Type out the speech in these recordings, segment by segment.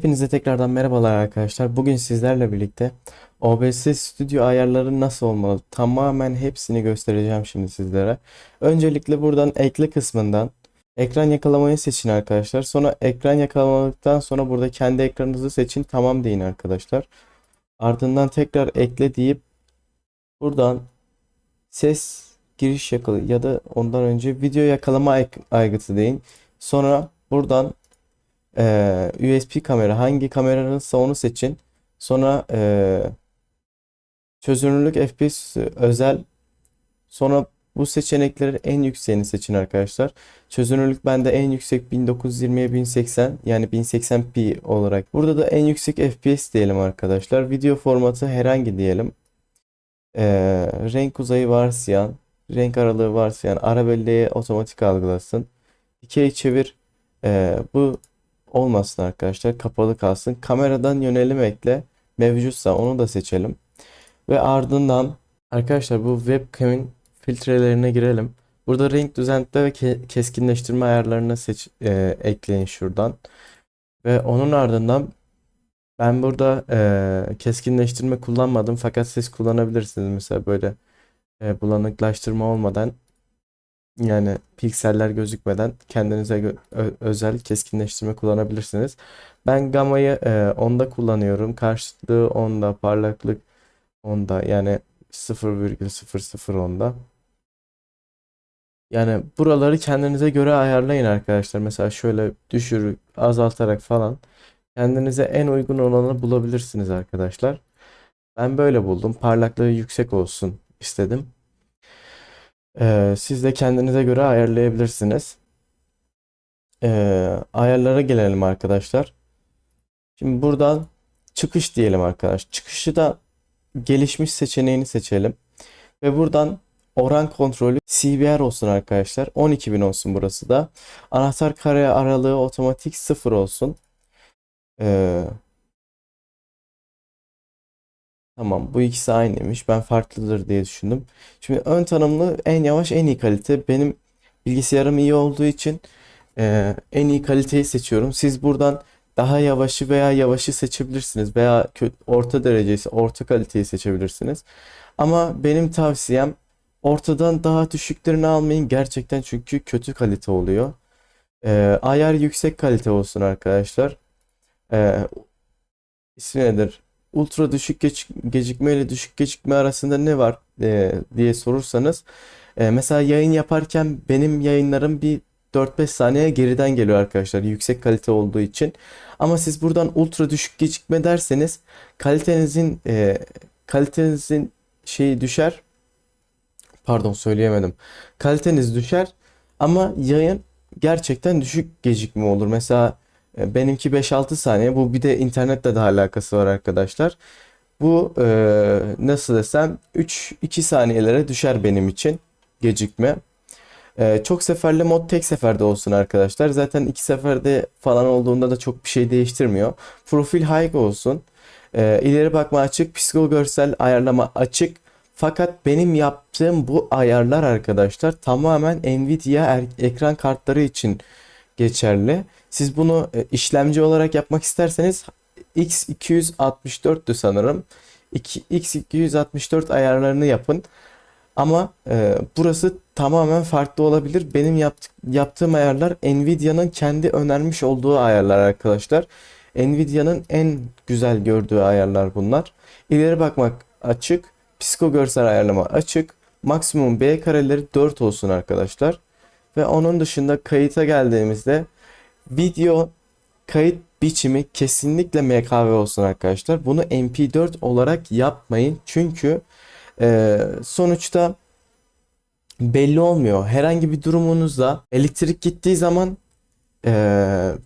Hepinize tekrardan merhabalar arkadaşlar. Bugün sizlerle birlikte OBS Studio ayarları nasıl olmalı? Tamamen hepsini göstereceğim şimdi sizlere. Öncelikle buradan ekle kısmından ekran yakalamayı seçin arkadaşlar. Sonra ekran yakalamadıktan sonra burada kendi ekranınızı seçin. Tamam deyin arkadaşlar. Ardından tekrar ekle deyip buradan ses giriş yakala ya da ondan önce video yakalama ay- aygıtı deyin. Sonra buradan ee, USB kamera hangi kameranızsa onu seçin. Sonra ee, çözünürlük FPS özel. Sonra bu seçeneklerin en yükseğini seçin arkadaşlar. Çözünürlük bende en yüksek 1920'ye 1080 yani 1080p olarak. Burada da en yüksek FPS diyelim arkadaşlar. Video formatı herhangi diyelim. Ee, renk uzayı varsyan, renk aralığı varsyan, ara belleği otomatik algılasın. Dikey çevir. Ee, bu olmasın arkadaşlar. Kapalı kalsın. Kameradan yönelim ekle. Mevcutsa onu da seçelim. Ve ardından arkadaşlar bu webcam'in filtrelerine girelim. Burada renk düzenleme ve ke- keskinleştirme ayarlarını seç e, ekleyin şuradan. Ve onun ardından ben burada e, keskinleştirme kullanmadım fakat siz kullanabilirsiniz. Mesela böyle e, bulanıklaştırma olmadan yani pikseller gözükmeden kendinize özel keskinleştirme kullanabilirsiniz. Ben gamayı e, onda kullanıyorum. Karşıtlığı onda, parlaklık onda yani 0,00 onda. Yani buraları kendinize göre ayarlayın arkadaşlar. Mesela şöyle düşürüp azaltarak falan kendinize en uygun olanı bulabilirsiniz arkadaşlar. Ben böyle buldum. Parlaklığı yüksek olsun istedim. Ee, siz de kendinize göre ayarlayabilirsiniz. Ee, ayarlara gelelim arkadaşlar. Şimdi buradan çıkış diyelim arkadaş. Çıkışı da gelişmiş seçeneğini seçelim. Ve buradan oran kontrolü CBR olsun arkadaşlar. 12.000 olsun burası da. Anahtar kare aralığı otomatik 0 olsun. Ee, tamam bu ikisi aynıymış. Ben farklıdır diye düşündüm. Şimdi ön tanımlı en yavaş en iyi kalite. Benim bilgisayarım iyi olduğu için e, en iyi kaliteyi seçiyorum. Siz buradan daha yavaşı veya yavaşı seçebilirsiniz veya orta derecesi orta kaliteyi seçebilirsiniz. Ama benim tavsiyem ortadan daha düşüklerini almayın gerçekten çünkü kötü kalite oluyor. E, ayar yüksek kalite olsun arkadaşlar. E, ismi nedir? Ultra düşük geç- gecikme ile düşük gecikme arasında ne var e, diye sorursanız e, mesela yayın yaparken benim yayınlarım bir 4-5 saniye geriden geliyor arkadaşlar yüksek kalite olduğu için. Ama siz buradan ultra düşük gecikme derseniz kalitenizin e, kalitenizin şeyi düşer. Pardon söyleyemedim. Kaliteniz düşer ama yayın gerçekten düşük gecikme olur. Mesela benimki 5-6 saniye. Bu bir de internetle de alakası var arkadaşlar. Bu e, nasıl desem 3-2 saniyelere düşer benim için gecikme. E, çok seferli mod tek seferde olsun arkadaşlar. Zaten iki seferde falan olduğunda da çok bir şey değiştirmiyor. Profil high olsun. E, ileri bakma açık. Psiko görsel ayarlama açık. Fakat benim yaptığım bu ayarlar arkadaşlar tamamen Nvidia er- ekran kartları için geçerli. Siz bunu e, işlemci olarak yapmak isterseniz X264'tü sanırım. İki- X264 ayarlarını yapın. Ama e, burası tamamen farklı olabilir. Benim yaptık, yaptığım ayarlar Nvidia'nın kendi önermiş olduğu ayarlar arkadaşlar. Nvidia'nın en güzel gördüğü ayarlar bunlar. İleri bakmak açık. Psiko görsel ayarlama açık. Maksimum B kareleri 4 olsun arkadaşlar. Ve onun dışında kayıta geldiğimizde video kayıt biçimi kesinlikle MKV olsun arkadaşlar. Bunu MP4 olarak yapmayın. Çünkü e, sonuçta belli olmuyor. Herhangi bir durumunuzda elektrik gittiği zaman e,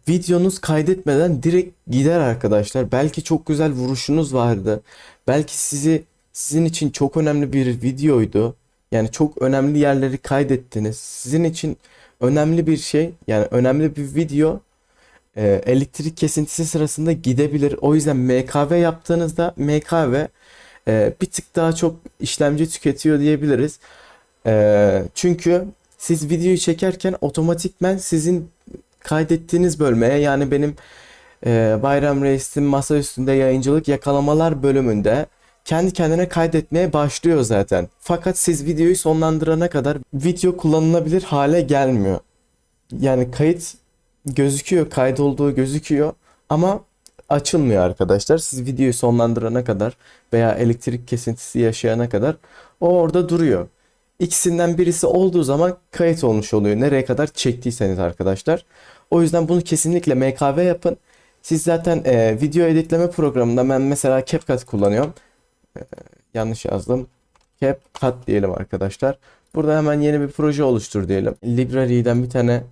videonuz kaydetmeden direkt gider arkadaşlar. Belki çok güzel vuruşunuz vardı. Belki sizi sizin için çok önemli bir videoydu. Yani çok önemli yerleri kaydettiniz. Sizin için önemli bir şey, yani önemli bir video e, elektrik kesintisi sırasında gidebilir. O yüzden MKV yaptığınızda MKV e, bir tık daha çok işlemci tüketiyor diyebiliriz. E, çünkü siz videoyu çekerken otomatikmen sizin kaydettiğiniz bölmeye yani benim e, Bayram Reis'in masa üstünde yayıncılık yakalamalar bölümünde kendi kendine kaydetmeye başlıyor zaten. Fakat siz videoyu sonlandırana kadar video kullanılabilir hale gelmiyor. Yani kayıt gözüküyor, kaydolduğu gözüküyor ama açılmıyor arkadaşlar. Siz videoyu sonlandırana kadar veya elektrik kesintisi yaşayana kadar o orada duruyor. İkisinden birisi olduğu zaman kayıt olmuş oluyor. Nereye kadar çektiyseniz arkadaşlar. O yüzden bunu kesinlikle MKV yapın. Siz zaten e, video editleme programında ben mesela CapCut kullanıyorum. E, yanlış yazdım. CapCut diyelim arkadaşlar. Burada hemen yeni bir proje oluştur diyelim. Library'den bir tane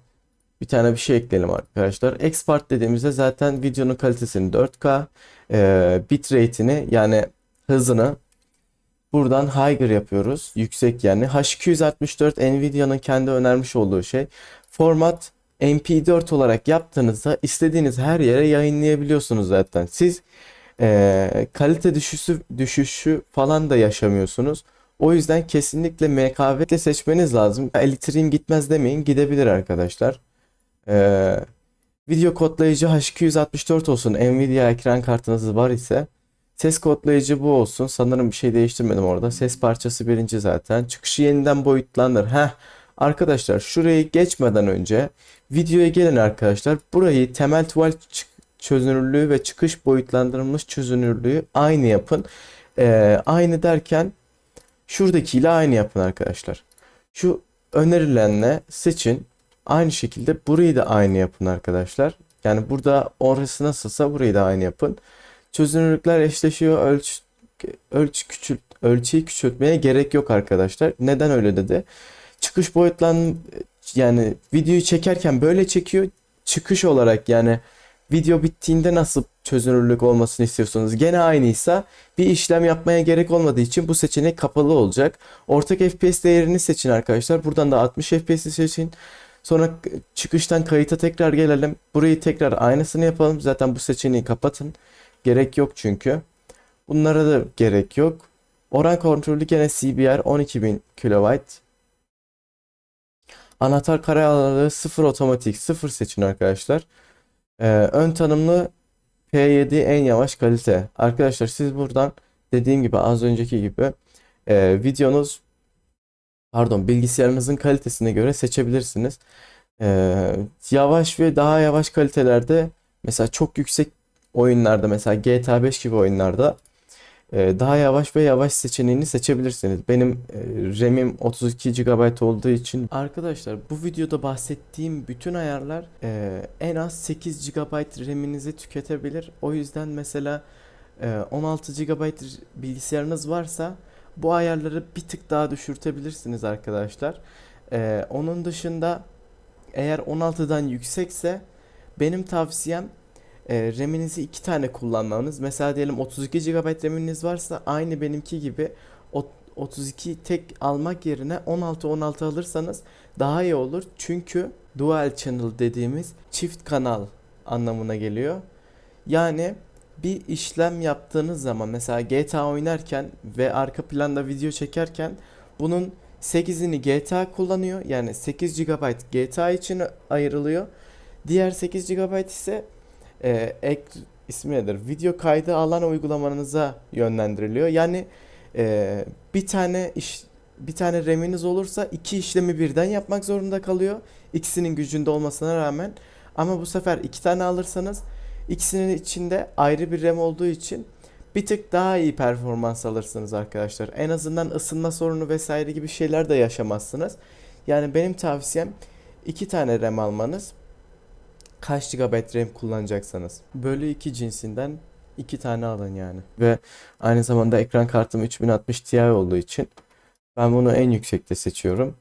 bir tane bir şey ekleyelim arkadaşlar. Export dediğimizde zaten videonun kalitesini 4K, e, bitrate'ini yani hızını buradan higher yapıyoruz. Yüksek yani. H264 Nvidia'nın kendi önermiş olduğu şey. Format MP4 olarak yaptığınızda istediğiniz her yere yayınlayabiliyorsunuz zaten. Siz e, kalite düşüşü, düşüşü falan da yaşamıyorsunuz. O yüzden kesinlikle MKV seçmeniz lazım. Elektriğim gitmez demeyin. Gidebilir arkadaşlar. Ee, video kodlayıcı H264 olsun. Nvidia ekran kartınız var ise ses kodlayıcı bu olsun. Sanırım bir şey değiştirmedim orada. Ses parçası birinci zaten. Çıkışı yeniden boyutlanır. Heh. Arkadaşlar şurayı geçmeden önce videoya gelin arkadaşlar. Burayı temel tuval çözünürlüğü ve çıkış boyutlandırılmış çözünürlüğü aynı yapın. Ee, aynı derken şuradakiyle aynı yapın arkadaşlar. Şu önerilenle seçin. Aynı şekilde burayı da aynı yapın arkadaşlar. Yani burada orası nasılsa burayı da aynı yapın. Çözünürlükler eşleşiyor. Ölç, ölç küçült, ölçüyü küçültmeye gerek yok arkadaşlar. Neden öyle dedi? Çıkış boyutlan yani videoyu çekerken böyle çekiyor. Çıkış olarak yani video bittiğinde nasıl çözünürlük olmasını istiyorsanız gene aynıysa bir işlem yapmaya gerek olmadığı için bu seçenek kapalı olacak. Ortak FPS değerini seçin arkadaşlar. Buradan da 60 FPS'i seçin. Sonra çıkıştan kayıta tekrar gelelim. Burayı tekrar aynısını yapalım. Zaten bu seçeneği kapatın. Gerek yok çünkü. Bunlara da gerek yok. Oran kontrolü gene CBR 12000 kW. Anahtar kare aralığı 0 otomatik 0 seçin arkadaşlar. Ee, ön tanımlı P7 en yavaş kalite. Arkadaşlar siz buradan dediğim gibi az önceki gibi e, videonuz pardon bilgisayarınızın kalitesine göre seçebilirsiniz. Ee, yavaş ve daha yavaş kalitelerde mesela çok yüksek oyunlarda mesela GTA 5 gibi oyunlarda daha yavaş ve yavaş seçeneğini seçebilirsiniz. Benim e, RAM'im 32 GB olduğu için arkadaşlar bu videoda bahsettiğim bütün ayarlar e, en az 8 GB RAM'inizi tüketebilir. O yüzden mesela e, 16 GB bilgisayarınız varsa bu ayarları bir tık daha düşürtebilirsiniz arkadaşlar. Ee, onun dışında eğer 16'dan yüksekse benim tavsiyem e, RAM'inizi iki tane kullanmanız. Mesela diyelim 32 GB RAM'iniz varsa aynı benimki gibi 32 tek almak yerine 16 16 alırsanız daha iyi olur. Çünkü dual channel dediğimiz çift kanal anlamına geliyor. Yani bir işlem yaptığınız zaman mesela GTA oynarken ve arka planda video çekerken bunun 8'ini GTA kullanıyor. Yani 8 GB GTA için ayrılıyor. Diğer 8 GB ise e, ek ismi nedir? Video kaydı alan uygulamanıza yönlendiriliyor. Yani e, bir tane iş bir tane RAM'iniz olursa iki işlemi birden yapmak zorunda kalıyor. İkisinin gücünde olmasına rağmen. Ama bu sefer iki tane alırsanız İkisinin içinde ayrı bir RAM olduğu için bir tık daha iyi performans alırsınız arkadaşlar. En azından ısınma sorunu vesaire gibi şeyler de yaşamazsınız. Yani benim tavsiyem iki tane RAM almanız. Kaç GB RAM kullanacaksanız. Bölü iki cinsinden iki tane alın yani. Ve aynı zamanda ekran kartım 3060 Ti olduğu için ben bunu en yüksekte seçiyorum.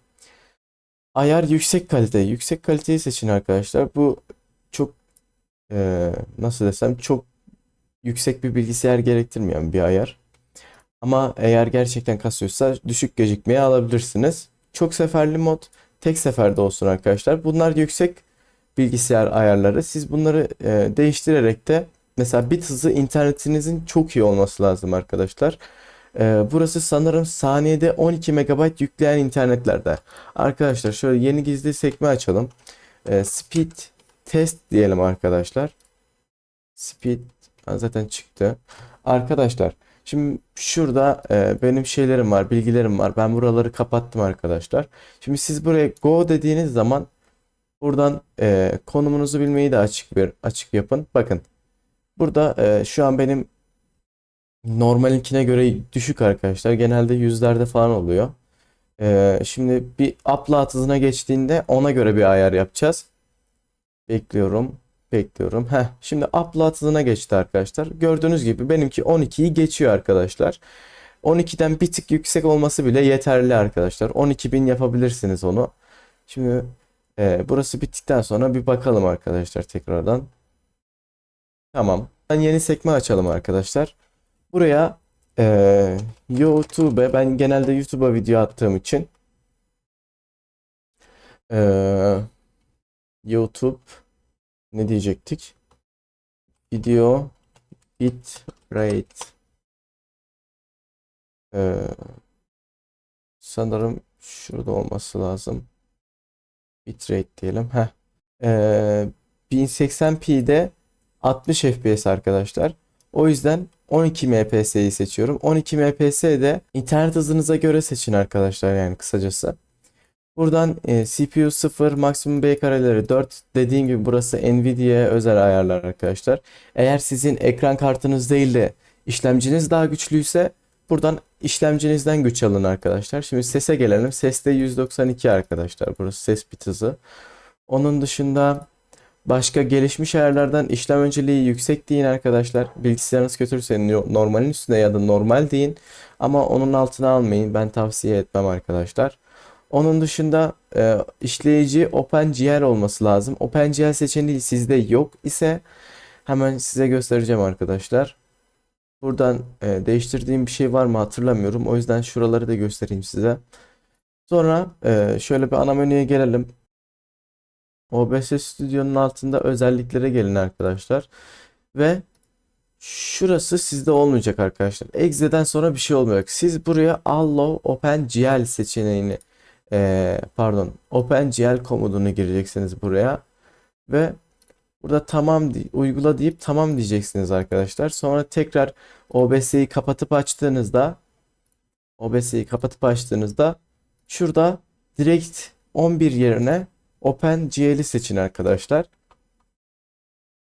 Ayar yüksek kalite. Yüksek kaliteyi seçin arkadaşlar. Bu çok e, nasıl desem çok yüksek bir bilgisayar gerektirmeyen bir ayar. Ama eğer gerçekten kasıyorsa düşük gecikmeye alabilirsiniz. Çok seferli mod tek seferde olsun arkadaşlar. Bunlar yüksek bilgisayar ayarları. Siz bunları e, değiştirerek de mesela bit hızı internetinizin çok iyi olması lazım arkadaşlar. E, burası sanırım saniyede 12 MB yükleyen internetlerde. Arkadaşlar şöyle yeni gizli sekme açalım. E, speed test diyelim arkadaşlar. speed zaten çıktı. Arkadaşlar şimdi şurada e, benim şeylerim var, bilgilerim var. Ben buraları kapattım arkadaşlar. Şimdi siz buraya go dediğiniz zaman buradan e, konumunuzu bilmeyi de açık bir açık yapın. Bakın burada e, şu an benim normalinkine göre düşük arkadaşlar. Genelde yüzlerde falan oluyor. E, şimdi bir upload hızına geçtiğinde ona göre bir ayar yapacağız. Bekliyorum. Bekliyorum. Heh, şimdi upload hızına geçti arkadaşlar. Gördüğünüz gibi benimki 12'yi geçiyor arkadaşlar. 12'den bir tık yüksek olması bile yeterli arkadaşlar. 12.000 yapabilirsiniz onu. Şimdi e, burası bittikten sonra bir bakalım arkadaşlar tekrardan. Tamam. Ben yeni sekme açalım arkadaşlar. Buraya e, YouTube ben genelde YouTube'a video attığım için e, YouTube ne diyecektik? Video bit rate Ee, sanırım şurada olması lazım. Bitrate diyelim. Heh. Ee, 1080p'de 60 FPS arkadaşlar. O yüzden 12 MPS'yi seçiyorum. 12 MPS de internet hızınıza göre seçin arkadaşlar yani kısacası. Buradan e, CPU 0, maksimum B kareleri 4. Dediğim gibi burası Nvidia'ya özel ayarlar arkadaşlar. Eğer sizin ekran kartınız değil de işlemciniz daha güçlüyse buradan işlemcinizden güç alın arkadaşlar. Şimdi sese gelelim. Seste 192 arkadaşlar. Burası ses bit hızı. Onun dışında başka gelişmiş ayarlardan işlem önceliği yüksek deyin arkadaşlar. Bilgisayarınız kötüyse no- normalin üstüne ya da normal deyin. Ama onun altına almayın. Ben tavsiye etmem arkadaşlar. Onun dışında e, işleyici OpenGL olması lazım. OpenGL seçeneği sizde yok ise hemen size göstereceğim arkadaşlar. Buradan e, değiştirdiğim bir şey var mı hatırlamıyorum. O yüzden şuraları da göstereyim size. Sonra e, şöyle bir ana menüye gelelim. OBS Studio'nun altında özelliklere gelin arkadaşlar. Ve şurası sizde olmayacak arkadaşlar. Exe'den sonra bir şey olmayacak. Siz buraya Allow OpenGL seçeneğini e, pardon OpenGL komutunu gireceksiniz buraya. Ve burada tamam uygula deyip tamam diyeceksiniz arkadaşlar. Sonra tekrar OBS'yi kapatıp açtığınızda OBS'yi kapatıp açtığınızda şurada direkt 11 yerine OpenGL'i seçin arkadaşlar.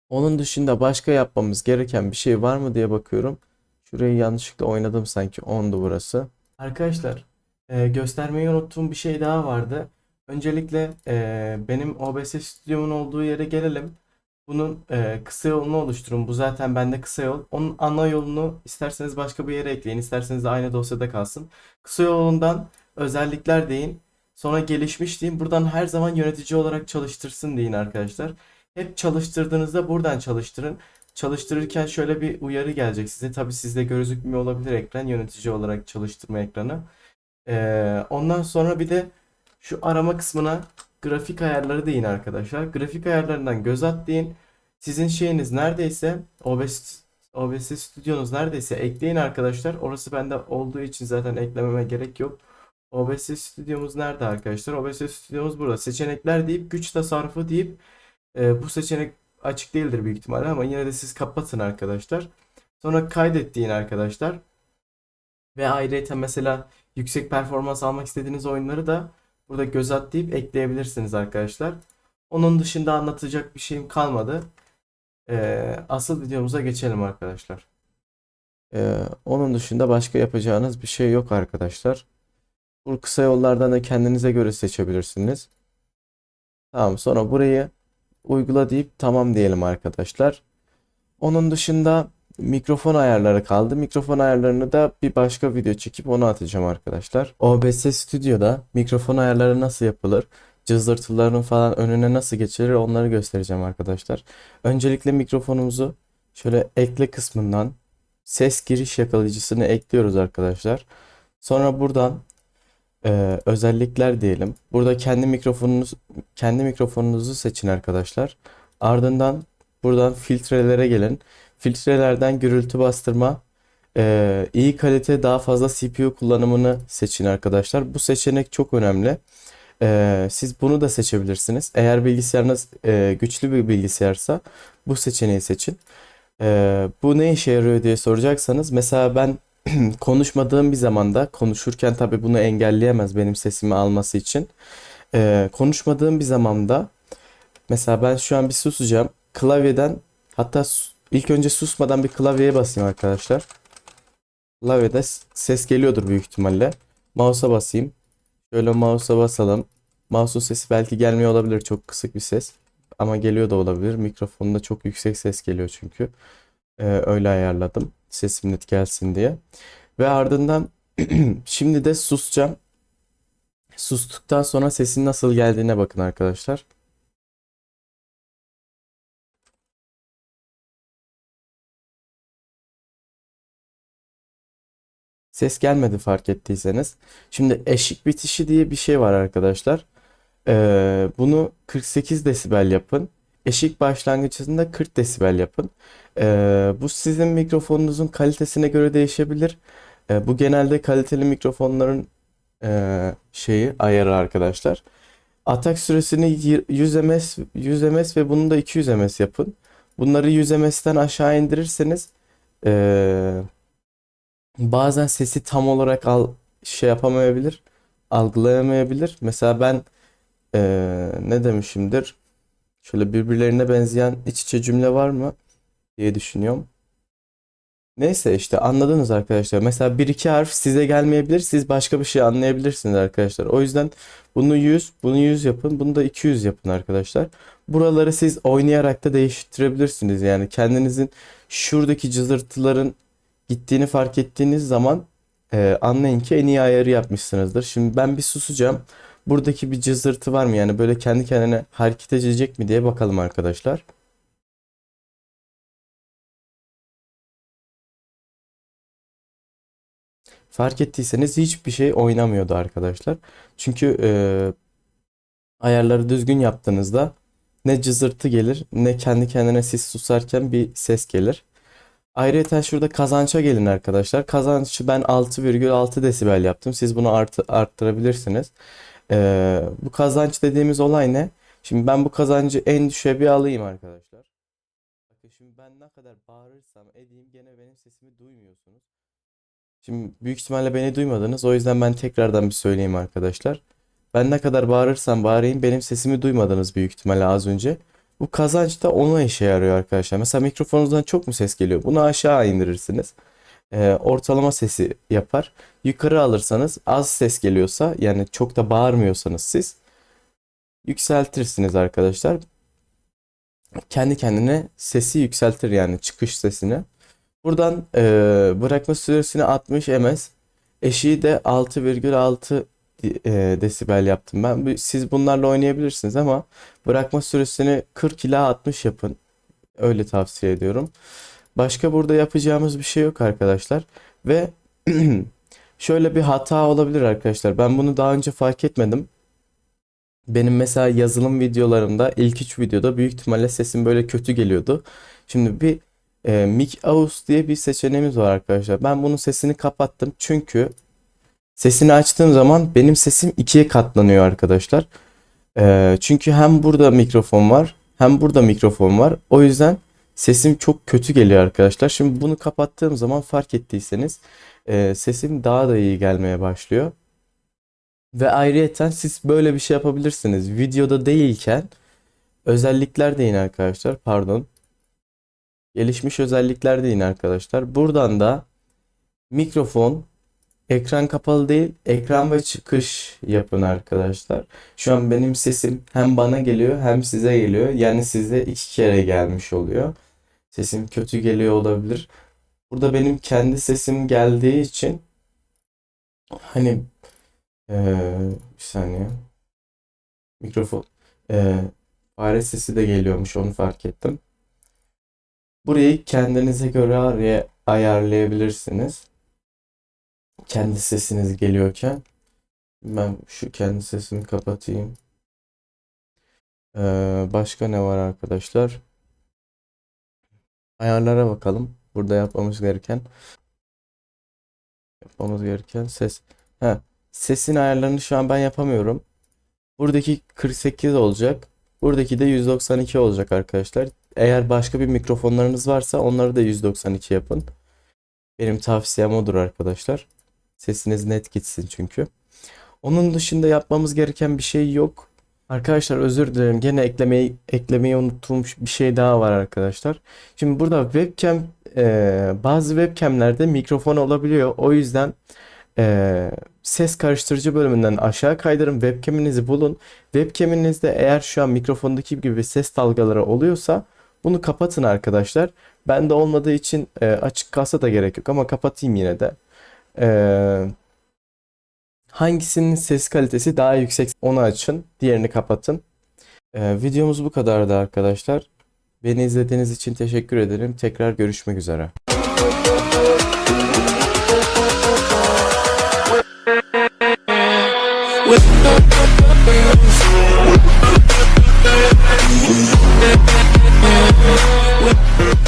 Onun dışında başka yapmamız gereken bir şey var mı diye bakıyorum. Şurayı yanlışlıkla oynadım sanki 10'du burası. Arkadaşlar e, göstermeyi unuttuğum bir şey daha vardı. Öncelikle e, benim OBS stüdyomun olduğu yere gelelim. Bunun e, kısa yolunu oluşturun. Bu zaten bende kısa yol. Onun ana yolunu isterseniz başka bir yere ekleyin. isterseniz de aynı dosyada kalsın. Kısa yolundan özellikler deyin. Sonra gelişmiş deyin. Buradan her zaman yönetici olarak çalıştırsın deyin arkadaşlar. Hep çalıştırdığınızda buradan çalıştırın. Çalıştırırken şöyle bir uyarı gelecek size. Tabii sizde gözükmüyor olabilir ekran. Yönetici olarak çalıştırma ekranı. Ee, ondan sonra bir de şu arama kısmına grafik ayarları deyin arkadaşlar. Grafik ayarlarından göz at deyin. Sizin şeyiniz neredeyse OBS, OBS stüdyonuz neredeyse ekleyin arkadaşlar. Orası bende olduğu için zaten eklememe gerek yok. OBS stüdyomuz nerede arkadaşlar? OBS stüdyomuz burada. Seçenekler deyip güç tasarrufu deyip e, bu seçenek açık değildir büyük ihtimalle ama yine de siz kapatın arkadaşlar. Sonra kaydet deyin arkadaşlar. Ve ayrıca mesela yüksek performans almak istediğiniz oyunları da burada göz at deyip ekleyebilirsiniz arkadaşlar. Onun dışında anlatacak bir şeyim kalmadı. Ee, asıl videomuza geçelim arkadaşlar. Ee, onun dışında başka yapacağınız bir şey yok arkadaşlar. Bu kısa yollardan da kendinize göre seçebilirsiniz. Tamam sonra burayı uygula deyip tamam diyelim arkadaşlar. Onun dışında mikrofon ayarları kaldı. Mikrofon ayarlarını da bir başka video çekip onu atacağım arkadaşlar. OBS Studio'da mikrofon ayarları nasıl yapılır? Cızırtıların falan önüne nasıl geçilir onları göstereceğim arkadaşlar. Öncelikle mikrofonumuzu şöyle ekle kısmından ses giriş yakalayıcısını ekliyoruz arkadaşlar. Sonra buradan e, özellikler diyelim. Burada kendi mikrofonunuz kendi mikrofonunuzu seçin arkadaşlar. Ardından buradan filtrelere gelin. Filtrelerden gürültü bastırma, e, iyi kalite daha fazla CPU kullanımını seçin arkadaşlar. Bu seçenek çok önemli. E, siz bunu da seçebilirsiniz. Eğer bilgisayarınız e, güçlü bir bilgisayarsa bu seçeneği seçin. Bu ne işe yarıyor diye soracaksanız mesela ben konuşmadığım bir zamanda konuşurken tabii bunu engelleyemez benim sesimi alması için. Konuşmadığım bir zamanda mesela ben şu an bir susacağım. Klavyeden hatta ilk önce susmadan bir klavyeye basayım arkadaşlar. Klavyede ses geliyordur büyük ihtimalle. Mouse'a basayım. Şöyle mouse'a basalım. Mouse'un sesi belki gelmiyor olabilir. Çok kısık bir ses. Ama geliyor da olabilir. Mikrofonda çok yüksek ses geliyor çünkü. Ee, öyle ayarladım. Sesim net gelsin diye. Ve ardından şimdi de susacağım. Sustuktan sonra sesin nasıl geldiğine bakın arkadaşlar. Ses gelmedi fark ettiyseniz. Şimdi eşik bitişi diye bir şey var arkadaşlar. Ee, bunu 48 desibel yapın. Eşik başlangıcında 40 desibel yapın. Ee, bu sizin mikrofonunuzun kalitesine göre değişebilir. Ee, bu genelde kaliteli mikrofonların e, şeyi ayarı arkadaşlar. Atak süresini y- 100 ms 100 ms ve bunu da 200 ms yapın. Bunları 100 ms'ten aşağı indirirseniz e, bazen sesi tam olarak al şey yapamayabilir, algılayamayabilir. Mesela ben e, ne demişimdir? Şöyle birbirlerine benzeyen iç içe cümle var mı diye düşünüyorum. Neyse işte anladınız arkadaşlar. Mesela bir iki harf size gelmeyebilir. Siz başka bir şey anlayabilirsiniz arkadaşlar. O yüzden bunu 100, bunu 100 yapın. Bunu da 200 yapın arkadaşlar. Buraları siz oynayarak da değiştirebilirsiniz. Yani kendinizin şuradaki cızırtıların gittiğini fark ettiğiniz zaman e, anlayın ki en iyi ayarı yapmışsınızdır. Şimdi ben bir susacağım. Buradaki bir cızırtı var mı? Yani böyle kendi kendine hareket edecek mi diye bakalım arkadaşlar. Fark ettiyseniz hiçbir şey oynamıyordu arkadaşlar. Çünkü e, ayarları düzgün yaptığınızda ne cızırtı gelir ne kendi kendine siz susarken bir ses gelir. Ayrıca şurada kazança gelin arkadaşlar. Kazançı ben 6,6 desibel yaptım. Siz bunu artı, arttırabilirsiniz. E, bu kazanç dediğimiz olay ne? Şimdi ben bu kazancı en düşüğe bir alayım arkadaşlar. Bakın şimdi ben ne kadar bağırırsam edeyim gene benim sesimi duymuyorsunuz. Şimdi büyük ihtimalle beni duymadınız. O yüzden ben tekrardan bir söyleyeyim arkadaşlar. Ben ne kadar bağırırsam bağırayım benim sesimi duymadınız büyük ihtimalle az önce. Bu kazanç da ona işe yarıyor arkadaşlar. Mesela mikrofonunuzdan çok mu ses geliyor? Bunu aşağı indirirsiniz. Ee, ortalama sesi yapar. Yukarı alırsanız az ses geliyorsa yani çok da bağırmıyorsanız siz yükseltirsiniz arkadaşlar. Kendi kendine sesi yükseltir yani çıkış sesini. Buradan eee, bırakma süresini 60 ms. Eşiği de 6,6 eee, desibel yaptım ben. Siz bunlarla oynayabilirsiniz ama bırakma süresini 40 ila 60 yapın. Öyle tavsiye ediyorum. Başka burada yapacağımız bir şey yok arkadaşlar. Ve şöyle bir hata olabilir arkadaşlar. Ben bunu daha önce fark etmedim. Benim mesela yazılım videolarımda ilk üç videoda büyük ihtimalle sesim böyle kötü geliyordu. Şimdi bir e, Mic Aus diye bir seçeneğimiz var arkadaşlar. Ben bunun sesini kapattım çünkü sesini açtığım zaman benim sesim ikiye katlanıyor arkadaşlar. E, çünkü hem burada mikrofon var hem burada mikrofon var. O yüzden sesim çok kötü geliyor arkadaşlar. Şimdi bunu kapattığım zaman fark ettiyseniz e, sesim daha da iyi gelmeye başlıyor. Ve ayrıyeten siz böyle bir şey yapabilirsiniz. Videoda değilken özellikler deyin arkadaşlar. Pardon. Gelişmiş özellikler deyin arkadaşlar. Buradan da mikrofon, ekran kapalı değil, ekran ve çıkış yapın arkadaşlar. Şu an benim sesim hem bana geliyor hem size geliyor. Yani size iki kere gelmiş oluyor. Sesim kötü geliyor olabilir. Burada benim kendi sesim geldiği için hani eee, bir saniye. Mikrofon. Eee fare sesi de geliyormuş onu fark ettim. Burayı kendinize göre araya ayarlayabilirsiniz. Kendi sesiniz geliyorken. Ben şu kendi sesimi kapatayım. Ee, başka ne var arkadaşlar? Ayarlara bakalım. Burada yapmamız gereken yapmamız gereken ses. Ha, sesin ayarlarını şu an ben yapamıyorum. Buradaki 48 olacak. Buradaki de 192 olacak arkadaşlar. Eğer başka bir mikrofonlarınız varsa onları da 192 yapın. Benim tavsiyem odur arkadaşlar. Sesiniz net gitsin çünkü. Onun dışında yapmamız gereken bir şey yok. Arkadaşlar özür dilerim. Gene eklemeyi eklemeyi unuttuğum bir şey daha var arkadaşlar. Şimdi burada webcam e, bazı webcamlerde mikrofon olabiliyor. O yüzden e, ses karıştırıcı bölümünden aşağı kaydırın. Webcam'inizi bulun. Webcam'inizde eğer şu an mikrofondaki gibi ses dalgaları oluyorsa bunu kapatın arkadaşlar. Bende olmadığı için e, açık kalsa da gerek yok ama kapatayım yine de. E, hangisinin ses kalitesi daha yüksek onu açın. Diğerini kapatın. E, videomuz bu kadardı arkadaşlar. Beni izlediğiniz için teşekkür ederim. Tekrar görüşmek üzere. With